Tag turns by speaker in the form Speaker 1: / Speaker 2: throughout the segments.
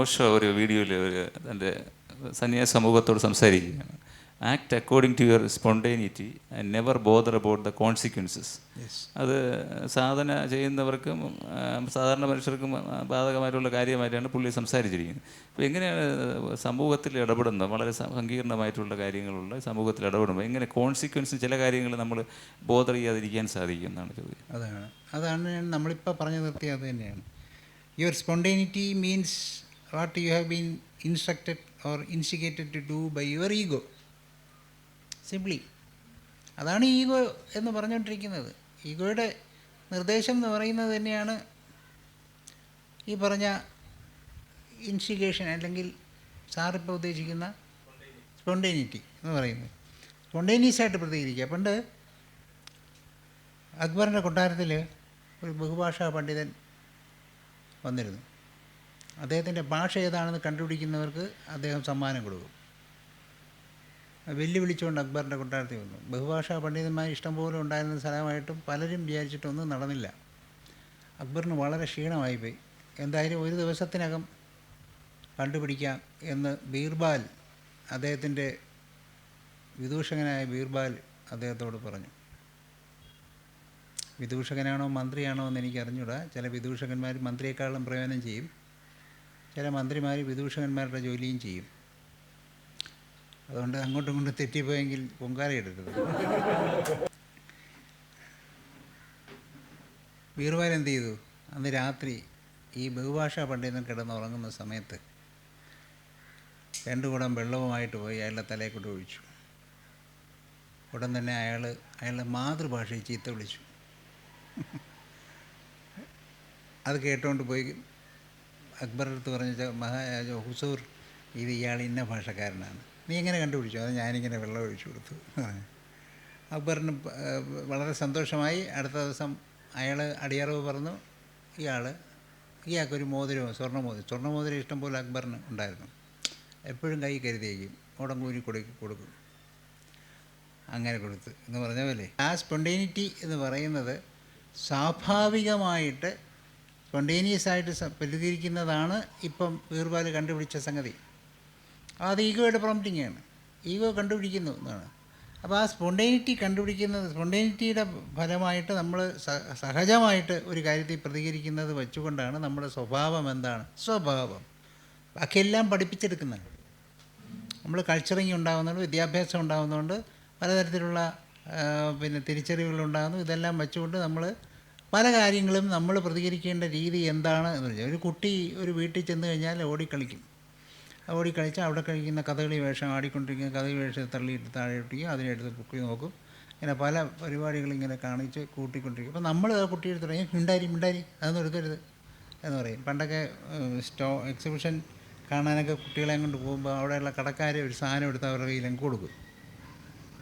Speaker 1: ഓഷോ ഒരു വീഡിയോയിൽ ഒരു തന്റെ സന്യാസ സമൂഹത്തോട് സംസാരിക്കുകയാണ്. Act according to your spontaneity and never bother about the consequences അത് സാധന ചെയ്യുന്നവർക്കും സാധാരണ മനുഷ്യർക്കും ബാധകമായിട്ടുള്ള കാര്യമായിട്ടാണ് പുള്ളി സംസാരിച്ചിരിക്കുന്നത്. അപ്പോൾ എങ്ങനെയാണ് സമൂഹത്തിൽ ഇടപെടുന്നത്? വളരെ സങ്കീർണമായിട്ടുള്ള കാര്യങ്ങളുള്ള സമൂഹത്തിൽ ഇടപെടുമ്പോൾ എങ്ങനെ കോൺസിക്വൻസ് ചില കാര്യങ്ങൾ നമ്മൾ ബോധർ ചെയ്യാതിരിക്കാൻ സാധിക്കും എന്നാണ് ചോദ്യം.
Speaker 2: അതാണ്. അതാണ് നമ്മളിപ്പോൾ പറഞ്ഞു നിർത്തിയത് അത് തന്നെയാണ്. Your spontaneity means what you have been instructed or instigated to do by your ego simply അതാണ് ഈഗോ എന്ന് പറഞ്ഞുകൊണ്ടിരിക്കുന്നത്. ഈഗോയുടെ നിർദ്ദേശം എന്ന് പറയുന്നത് തന്നെയാണ് ഈ പറഞ്ഞ ഇൻസ്റ്റിഗേഷൻ അല്ലെങ്കിൽ സാറിപ്പോൾ ഉദ്ദേശിക്കുന്ന സ്പോണ്ടേനിറ്റി എന്ന് പറയുന്നത്. സ്പോണ്ടേനിയസ് ആയിട്ട് പ്രതികരിക്കുക. പണ്ട് അക്ബറിന്റെ കൊട്ടാരത്തിൽ ഒരു ബഹുഭാഷാ പണ്ഡിതൻ വന്നിരുന്നു. അദ്ദേഹത്തിന്റെ ഭാഷ ഏതാണെന്ന് കണ്ടുപിടിക്കുന്നവർക്ക് അദ്ദേഹം സമ്മാനം കൊടുക്കും. വെല്ലുവിളിച്ചുകൊണ്ട് അക്ബറിന്റെ കൊട്ടാരത്തിൽ വന്നു. ബഹുഭാഷാ പണ്ഡിതന്മാർ ഇഷ്ടംപോലെ ഉണ്ടായിരുന്ന സ്ഥലമായിട്ടും പലരും വിചാരിച്ചിട്ടൊന്നും നടന്നില്ല. അക്ബറിന് വളരെ ക്ഷീണമായിപ്പോയി എന്തായാലും ഒരു ദിവസത്തിനകം കണ്ടുപിടിക്കാം എന്ന് ബീർബാൽ അദ്ദേഹത്തിന്റെ വിദൂഷകനായ ബീർബാൽ അദ്ദേഹത്തോട് പറഞ്ഞു. വിദൂഷകനാണോ മന്ത്രിയാണോ എന്ന് എനിക്ക് അറിഞ്ഞൂടാ ചില വിദൂഷകന്മാർ മന്ത്രിയെക്കാളും പ്രയോജനം ചെയ്യും. ചില മന്ത്രിമാർ വിദൂഷകന്മാരുടെ ജോലിയും ചെയ്യും. അതുകൊണ്ട് അങ്ങോട്ടും ഇങ്ങോട്ടും തെറ്റിപ്പോയെങ്കിൽ പൊങ്കാലയിടരുത് ബീർബാൽ എന്ത് ചെയ്തു? അന്ന് രാത്രി ഈ ബഹുഭാഷാ പണ്ഡിതൻ കിടന്ന് ഉറങ്ങുന്ന സമയത്ത് രണ്ടു കുടം വെള്ളവുമായിട്ട് പോയി അയാളുടെ തലയെക്കൊണ്ട് കൊണ്ട് ഒഴിച്ചു. ഉടൻ തന്നെ അയാൾ അയാളുടെ മാതൃഭാഷയിൽ ചീത്ത വിളിച്ചു. അത് കേട്ടുകൊണ്ട് പോയി അക്ബറുടെ അടുത്ത് പറഞ്ഞ മഹാരാജ ഹുസൂർ ഇത് ഇയാൾ ഇന്ന ഭാഷക്കാരനാണ്. നീ എങ്ങനെ കണ്ടുപിടിച്ചു? അത് ഞാനിങ്ങനെ വെള്ളം ഒഴിച്ചു കൊടുത്തു. അക്ബറിന് വളരെ സന്തോഷമായി. അടുത്ത ദിവസം അയാൾ അടിയറവ് പറഞ്ഞു ഇയാൾ ഇയാൾക്കൊരു മോതിരമോ സ്വർണമോതിരം സ്വർണമോതിരം ഇഷ്ടം പോലെ അക്ബറിന് ഉണ്ടായിരുന്നു. എപ്പോഴും കൈ കരുതിയേക്കും. ഉടങ്കൂരി കൊടുക്കും കൊടുക്കും. അങ്ങനെ കൊടുത്ത്. എന്ന് പറഞ്ഞ പോലെ. ആ സ്പോണ്ടേനിറ്റി എന്ന് പറയുന്നത് സ്വാഭാവികമായിട്ട് സ്പോണ്ടേനിയസ് ആയിട്ട് പ്രതികരിക്കുന്നതാണ് ഇപ്പം വീർപാൽ കണ്ടുപിടിച്ച സംഗതി. അത് ഈഗോയുടെ പ്രോംപ്റ്റിംഗ് ആണ്. ഈഗോ കണ്ടുപിടിക്കുന്നു എന്നാണ്. അപ്പോൾ ആ സ്പോണ്ടേനിറ്റി കണ്ടുപിടിക്കുന്നത് സ്പോണ്ടേനിറ്റിയുടെ ഫലമായിട്ട് നമ്മൾ സഹജമായിട്ട് ഒരു കാര്യത്തിൽ പ്രതികരിക്കുന്നത് വെച്ചുകൊണ്ടാണ് നമ്മുടെ സ്വഭാവം എന്താണ്? സ്വഭാവം. ബാക്കിയെല്ലാം പഠിപ്പിച്ചെടുക്കുന്നത് നമ്മൾ കൾച്ചറിങ് ഉണ്ടാകുന്നുണ്ട് വിദ്യാഭ്യാസം ഉണ്ടാകുന്നതുകൊണ്ട് പലതരത്തിലുള്ള പിന്നെ തിരിച്ചറിവുകൾ ഉണ്ടാകുന്നു ഇതെല്ലാം വെച്ചുകൊണ്ട് നമ്മൾ പല കാര്യങ്ങളും നമ്മൾ പ്രതികരിക്കേണ്ട രീതി എന്താണ് എന്ന് വെച്ചാൽ ഒരു കുട്ടി ഒരു വീട്ടിൽ ചെന്ന് കഴിഞ്ഞാൽ ഓടിക്കളിക്കും. ഓടിക്കളിച്ച് അവിടെ കഴിക്കുന്ന കഥകളി വേഷം ആടിക്കൊണ്ടിരിക്കുന്ന കഥകളി വേഷം തള്ളിയിട്ട് താഴെ ഇട്ടിക്കും അതിനെടുത്ത് പൊക്കി നോക്കും. ഇങ്ങനെ പല പരിപാടികൾ ഇങ്ങനെ കാണിച്ച് കൂട്ടിക്കൊണ്ടിരിക്കും. അപ്പോൾ നമ്മൾ ആ കുട്ടിയുടെ തുടങ്ങി മിണ്ടാരി മിണ്ടാരി അതൊന്നും എടുക്കരുത് എന്ന് പറയും. പണ്ടൊക്കെ സ്റ്റോ എക്സിബിഷൻ കാണാനൊക്കെ കുട്ടികളെ കൊണ്ട് പോകുമ്പോൾ അവിടെയുള്ള കടക്കാർ ഒരു സാധനം എടുത്ത് അവരുടെ കയ്യിലും കൊടുക്കും.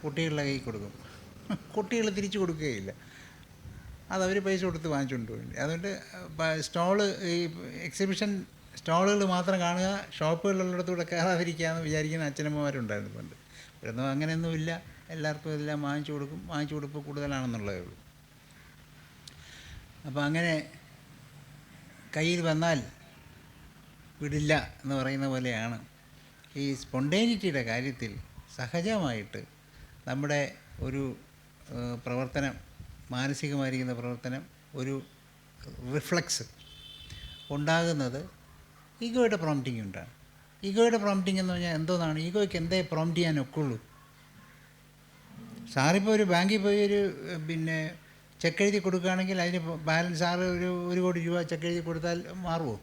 Speaker 2: കുട്ടികളുടെ കയ്യിൽ കൊടുക്കും. കുട്ടികൾ തിരിച്ചു കൊടുക്കുകയില്ല. അതവർ പൈസ കൊടുത്ത് വാങ്ങിച്ചുകൊണ്ട് പോയി. അതുകൊണ്ട് സ്റ്റോൾ ഈ എക്സിബിഷൻ സ്റ്റോളുകൾ മാത്രം കാണുക ഷോപ്പുകളിലുള്ളിടത്തൂടെ കയറാതിരിക്കുക എന്ന് വിചാരിക്കുന്ന അച്ഛനമ്മമാരുണ്ടായിരുന്നു പണ്ട്. ഇവിടെയൊന്നും അങ്ങനെയൊന്നുമില്ല എല്ലാവർക്കും ഇതെല്ലാം വാങ്ങിച്ചു കൊടുക്കും. വാങ്ങിച്ചു കൊടുപ്പ് കൂടുതലാണെന്നുള്ളതേ ഉള്ളൂ. അപ്പോൾ അങ്ങനെ കയ്യിൽ വന്നാൽ വിടില്ല എന്ന് പറയുന്ന പോലെയാണ്. ഈ സ്പോണ്ടേനിറ്റിയുടെ കാര്യത്തിൽ സഹജമായിട്ട് നമ്മുടെ ഒരു പ്രവർത്തനം മാനസികമായിരിക്കുന്ന പ്രവർത്തനം ഒരു റിഫ്ലക്സ് ഉണ്ടാകുന്നത് ഈഗോയുടെ പ്രോംപ്റ്റിംഗ് ഉണ്ടാണ് ഈഗോയുടെ പ്രോംപ്റ്റിംഗ് എന്ന് പറഞ്ഞാൽ എന്തോന്നാണ്? ഈഗോയ്ക്ക് എന്തേ പ്രോംപ്റ്റ് ചെയ്യാൻ ഒക്കുള്ളൂ സാറിപ്പോൾ ഒരു ബാങ്കിൽ പോയി ഒരു പിന്നെ ചെക്ക് എഴുതി കൊടുക്കുകയാണെങ്കിൽ അതിന് ബാലൻസ് സാറ് ഒരു ഒരു കോടി രൂപ ചെക്ക് എഴുതി കൊടുത്താൽ മാറുമോ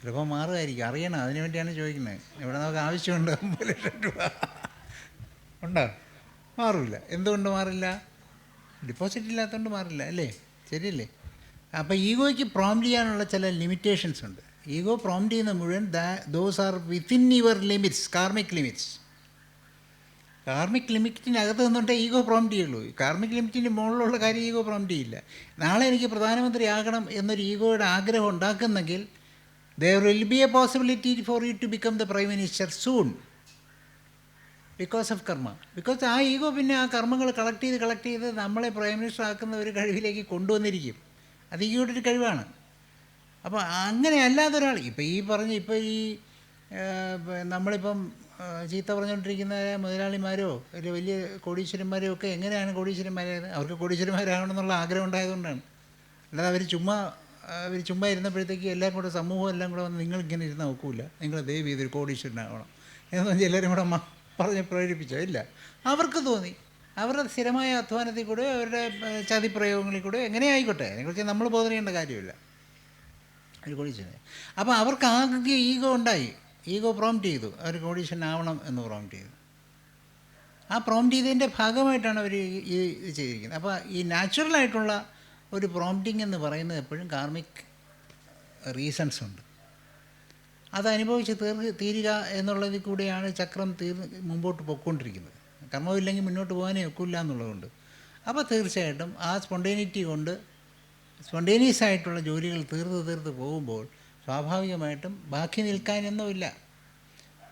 Speaker 2: ചിലപ്പോൾ മാറുമായിരിക്കും. അറിയണം. അതിന് വേണ്ടിയാണ് ചോദിക്കുന്നത്. ഇവിടെ നമുക്ക് ആവശ്യമുണ്ട്. അമ്പത് ലക്ഷം രൂപ. ഉണ്ടോ? മാറില്ല എന്തുകൊണ്ട് മാറില്ല? ഡിപ്പോസിറ്റ് ഇല്ലാത്തതുകൊണ്ട് മാറില്ല അല്ലേ? ശരിയല്ലേ? അപ്പോൾ ഈഗോയ്ക്ക് പ്രോംപ്റ്റ് ചെയ്യാനുള്ള ചില ലിമിറ്റേഷൻസ് ഉണ്ട്. ഈഗോ പ്രോംപ്റ്റ് ചെയ്യുന്ന മുഴുവൻ those are within your limits karmic limits karmic ലിമിറ്റിനകത്ത് നിന്നിട്ടേ ഈഗോ പ്രോംപ്റ്റ് ചെയ്യുള്ളൂ. കാർമിക് ലിമിറ്റിന്റെ മുകളിലുള്ള കാര്യം ഈഗോ പ്രോംപ്റ്റ് ചെയ്യില്ല. നാളെ എനിക്ക് പ്രധാനമന്ത്രി ആകണം എന്നൊരു ഈഗോയുടെ ആഗ്രഹം ഉണ്ടാക്കുന്നെങ്കിൽ there will be a possibility for you to become the prime minister soon because of karma because ആ ഈഗോ പിന്നെ ആ കർമ്മങ്ങൾ കളക്ട് ചെയ്ത് കളക്ട് ചെയ്ത് നമ്മളെ പ്രൈം മിനിസ്റ്റർ ആക്കുന്ന ഒരു കഴിവിലേക്ക് കൊണ്ടുവന്നിരിക്കും. അത് ഈഗോയുടെ ഒരു കഴിവാണ്. അപ്പോൾ അങ്ങനെ അല്ലാതെ ഒരാൾ ഇപ്പം ഈ പറഞ്ഞ ഇപ്പോൾ ഈ നമ്മളിപ്പം ചീത്ത പറഞ്ഞുകൊണ്ടിരിക്കുന്ന മുതലാളിമാരോ ഒരു വലിയ കോടീശ്വരന്മാരോ ഒക്കെ എങ്ങനെയാണ് കോടീശ്വരന്മാരായത്? അവർക്ക് കോടീശ്വരന്മാരാകണമെന്നുള്ള ആഗ്രഹം ഉണ്ടായതുകൊണ്ടാണ്. അല്ലാതെ അവർ ചുമ്മാ അവർ ചുമ്മാ ഇരുന്നപ്പോഴത്തേക്ക് എല്ലാം കൂടെ സമൂഹം എല്ലാം കൂടെ വന്ന് നിങ്ങൾ ഇങ്ങനെ ഇരുന്ന് നോക്കൂല. നിങ്ങൾ ദയവ് ചെയ്തൊരു കോടീശ്വരനാകണം എന്ന് എല്ലാവരും കൂടെ പറഞ്ഞ് പ്രേരിപ്പിച്ചോ? ഇല്ല. അവർക്ക് തോന്നി. അവരുടെ സ്ഥിരമായ അധ്വാനത്തിൽ കൂടെ അവരുടെ ചതി പ്രയോഗങ്ങളിൽ കൂടെ എങ്ങനെ ആയിക്കോട്ടെ? അതിനെക്കുറിച്ച് നമ്മൾ ബോധനിക്കേണ്ട കാര്യമില്ല. ഒരു കോടീശ്വരൻ. അപ്പോൾ അവർക്ക് ആകെ ഈഗോ ഉണ്ടായി. ഈഗോ പ്രോംപ്റ്റ് ചെയ്തു. അവർ കോടീശ്വരൻ ആവണം എന്ന് പ്രോംപ്റ്റ് ചെയ്തു. ആ പ്രോംപ്റ്റ് ചെയ്തതിന്റെ ഭാഗമായിട്ടാണ് അവർ ഈ ഇത് ചെയ്തിരിക്കുന്നത്. അപ്പോൾ ഈ നാച്ചുറലായിട്ടുള്ള ഒരു പ്രോംപ്റ്റിംഗ് എന്ന് പറയുന്നത് എപ്പോഴും കാർമിക് റീസൺസ് ഉണ്ട്. അത് അനുഭവിച്ച് തീർ തീരുക എന്നുള്ളതിൽ കൂടെയാണ് ചക്രം തീർന്ന് മുമ്പോട്ട് പൊയ്ക്കൊണ്ടിരിക്കുന്നത്. കർമ്മമില്ലെങ്കിൽ മുന്നോട്ട് പോകാനേ ഒക്കില്ല എന്നുള്ളതുകൊണ്ട്. അപ്പോൾ തീർച്ചയായിട്ടും ആ സ്പോണ്ടേനിറ്റി കൊണ്ട് സ്പോണ്ടേനിയസ് ആയിട്ടുള്ള ജോലികൾ തീർത്ത് തീർത്ത് പോകുമ്പോൾ സ്വാഭാവികമായിട്ടും ബാക്കി നിൽക്കാനൊന്നുമില്ല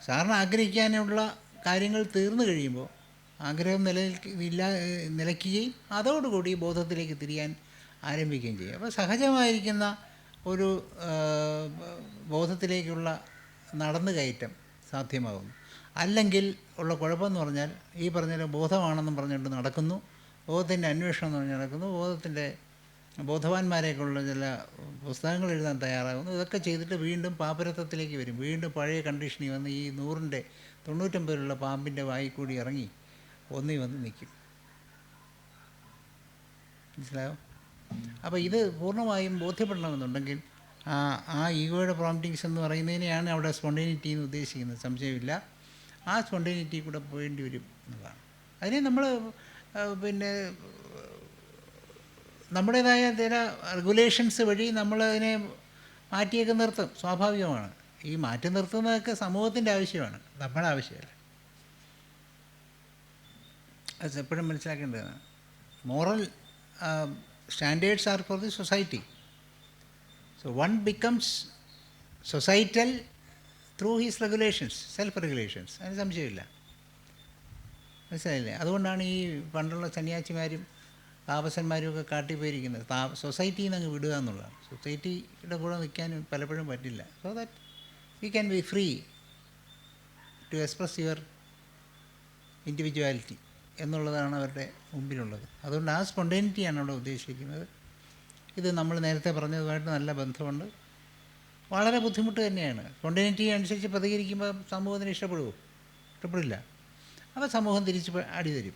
Speaker 2: സാറിന് ആഗ്രഹിക്കാനുള്ള കാര്യങ്ങൾ തീർന്നു കഴിയുമ്പോൾ ആഗ്രഹം നിലനിൽക്കില്ല നിലയ്ക്കുകയും അതോടുകൂടി ബോധത്തിലേക്ക് തിരിയാൻ ആരംഭിക്കുകയും ചെയ്യും. അപ്പോൾ സഹജമായിരിക്കുന്ന ഒരു ബോധത്തിലേക്കുള്ള നടന്നു കയറ്റം സാധ്യമാകുന്നു. അല്ലെങ്കിൽ ഉള്ള കുഴപ്പമെന്ന് പറഞ്ഞാൽ ഈ പറഞ്ഞ ബോധമാണെന്നും പറഞ്ഞുകൊണ്ട് നടക്കുന്നു. ബോധത്തിന്റെ അന്വേഷണം എന്ന് പറഞ്ഞ് നടക്കുന്നു. ബോധത്തിന്റെ ബോധവാന്മാരെയൊക്കെയുള്ള ചില പുസ്തകങ്ങൾ എഴുതാൻ തയ്യാറാകുന്നു. ഇതൊക്കെ ചെയ്തിട്ട് വീണ്ടും പാപ്പരത്വത്തിലേക്ക് വരും. വീണ്ടും പഴയ കണ്ടീഷനിൽ വന്ന് ഈ നൂറിന്റെ തൊണ്ണൂറ്റൊമ്പതിലുള്ള പാമ്പിന്റെ വായി കൂടി ഇറങ്ങി ഒന്നി വന്ന് നിൽക്കും. മനസ്സിലായോ? അപ്പോൾ ഇത് പൂർണമായും ബോധ്യപ്പെടണമെന്നുണ്ടെങ്കിൽ ആ ഈഗോയുടെ പ്രോംപ്റ്റിങ്സ് എന്ന് പറയുന്നതിനെയാണ് അവിടെ സ്പോണ്ടേനിറ്റി എന്ന് ഉദ്ദേശിക്കുന്നത്. സംശയമില്ല. ആ സ്പോണ്ടേനിറ്റി കൂടെ പോയേണ്ടി വരും എന്നുള്ളതാണ് അതിനെ നമ്മൾ പിന്നെ നമ്മുടേതായ ചില റെഗുലേഷൻസ് വഴി നമ്മളതിനെ മാറ്റിയൊക്കെ നിർത്തും. സ്വാഭാവികമാണ്. ഈ മാറ്റി നിർത്തുന്നതൊക്കെ സമൂഹത്തിന്റെ ആവശ്യമാണ്. നമ്മുടെ ആവശ്യമല്ല. അത് എപ്പോഴും മനസ്സിലാക്കേണ്ടതാണ്. Moral standards are for the society so one becomes societal through his regulations self regulations അതിന് സംശയമില്ല. മനസ്സിലായില്ലേ? അതുകൊണ്ടാണ് ഈ പണ്ടുള്ള സന്യാസിമാരും താപസന്മാരും ഒക്കെ കാട്ടിപ്പോയിരിക്കുന്നത്. താ സൊസൈറ്റിയിൽ നിന്ന് അങ്ങ് വിടുക എന്നുള്ളതാണ്. സൊസൈറ്റിയുടെ കൂടെ നിൽക്കാൻ പലപ്പോഴും പറ്റില്ല. So that you can be free to express your individuality എന്നുള്ളതാണ് അവരുടെ മുമ്പിലുള്ളത്. അതുകൊണ്ട് ആ സ്പോണ്ടേനിറ്റിയാണ് അവിടെ ഉദ്ദേശിക്കുന്നത്. ഇത് നമ്മൾ നേരത്തെ പറഞ്ഞതുമായിട്ട് നല്ല ബന്ധമുണ്ട്. വളരെ ബുദ്ധിമുട്ട് തന്നെയാണ്. സ്പോണ്ടേനിറ്റി അനുസരിച്ച് പ്രതികരിക്കുമ്പോൾ സമൂഹത്തിന് ഇഷ്ടപ്പെടുമോ ഇഷ്ടപ്പെടില്ല. അപ്പോൾ സമൂഹം തിരിച്ച് അടി തരും.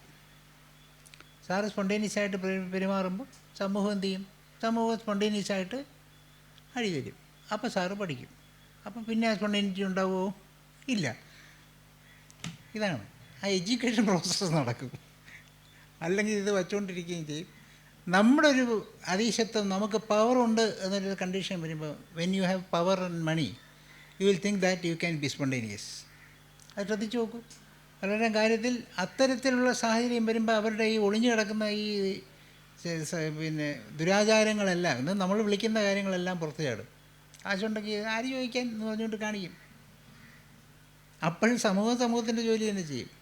Speaker 2: സാറ് സ്പോണ്ടേനിയസ് ആയിട്ട് പെരു- പെരുമാറുമ്പോൾ സമൂഹം എന്ത് ചെയ്യും? സമൂഹം സ്പോണ്ടേനിയസ് ആയിട്ട് അടി തരും. അപ്പോൾ സാറ് പഠിക്കും. അപ്പോൾ പിന്നെ സ്പോണ്ടേനിറ്റി ഉണ്ടാവുമോ? ഇല്ല. ഇതാണ്. ആ എഡ്യൂക്കേഷൻ പ്രോസസ്സ് നടക്കും. അല്ലെങ്കിൽ ഇത് വച്ചുകൊണ്ടിരിക്കുകയും ചെയ്യും. നമ്മുടെ ഒരു അതീശത്വം നമുക്ക് പവറുണ്ട് എന്നൊരു കണ്ടീഷൻ വരുമ്പോൾ when you have power and money you will think that you can be spontaneous അത് ശ്രദ്ധിച്ചു നോക്കൂ. പലരുടെ കാര്യത്തിൽ അത്തരത്തിലുള്ള സാഹചര്യം വരുമ്പോൾ അവരുടെ ഈ ഒളിഞ്ഞു കിടക്കുന്ന ഈ പിന്നെ ദുരാചാരങ്ങളെല്ലാം. ഇന്ന് നമ്മൾ വിളിക്കുന്ന കാര്യങ്ങളെല്ലാം പുറത്തു ചാടും. ആശുണ്ടെങ്കിൽ ആര് ചോദിക്കാൻ എന്ന് പറഞ്ഞുകൊണ്ട് കാണിക്കും. അപ്പോഴും സമൂഹം സമൂഹത്തിന്റെ ജോലി തന്നെ ചെയ്യും.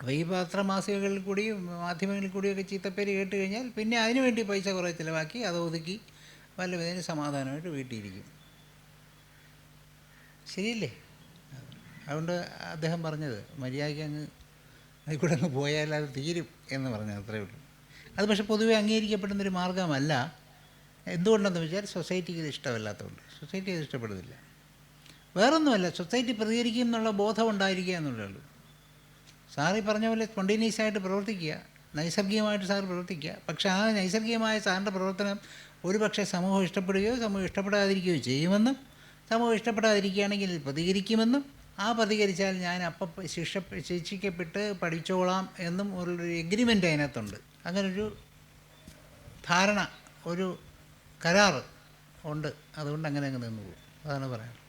Speaker 2: അപ്പോൾ ഈ പത്രമാസികകളിൽ കൂടിയും മാധ്യമങ്ങളിൽ കൂടിയൊക്കെ ചീത്തപ്പേര് കേട്ട് കഴിഞ്ഞാൽ പിന്നെ അതിനു വേണ്ടി പൈസ കുറേ ചിലവാക്കി അത് ഒതുക്കി വല്ല വിധേന സമാധാനമായിട്ട് വീട്ടിയിരിക്കും ശരിയല്ലേ? അതുകൊണ്ട് അദ്ദേഹം പറഞ്ഞത് മര്യാദയ്ക്ക് അങ്ങ് അതിൽ കൂടെ അങ്ങ് പോയാൽ അത് തീരും എന്ന് പറഞ്ഞത് അത്രയേ ഉള്ളൂ. അത് പക്ഷേ പൊതുവെ അംഗീകരിക്കപ്പെടുന്നൊരു മാർഗമല്ല എന്തുകൊണ്ടെന്ന് വെച്ചാൽ സൊസൈറ്റിക്ക് ഇത് ഇഷ്ടമല്ലാത്തതുകൊണ്ട്. സൊസൈറ്റി ഇത് ഇഷ്ടപ്പെടുന്നില്ല. വേറൊന്നുമല്ല സൊസൈറ്റി പ്രതികരിക്കും എന്നുള്ള ബോധം ഉണ്ടായിരിക്കുക എന്നുള്ളേ സാർ ഈ പറഞ്ഞ പോലെ സ്പോണ്ടേനിയസ് ആയിട്ട് പ്രവർത്തിക്കുക നൈസർഗികമായിട്ട് സാർ പ്രവർത്തിക്കുക. പക്ഷേ ആ നൈസർഗികമായ സാറിന്റെ പ്രവർത്തനം ഒരുപക്ഷെ സമൂഹം ഇഷ്ടപ്പെടുകയോ സമൂഹം ഇഷ്ടപ്പെടാതിരിക്കുകയോ ചെയ്യുമെന്നും സമൂഹം ഇഷ്ടപ്പെടാതിരിക്കുകയാണെങ്കിൽ പ്രതികരിക്കുമെന്നും ആ പ്രതികരിച്ചാൽ ഞാൻ അപ്പം ശിക്ഷ ശിക്ഷിക്കപ്പെട്ട് പഠിച്ചോളാം എന്നും ഒരു എഗ്രിമെന്റ് അതിനകത്തുണ്ട്. അങ്ങനൊരു ധാരണ ഒരു കരാറ് ഉണ്ട്. അതുകൊണ്ട് അങ്ങനെ അങ്ങ് നിന്നു പോകും അതാണ് പറയാനുള്ളത്.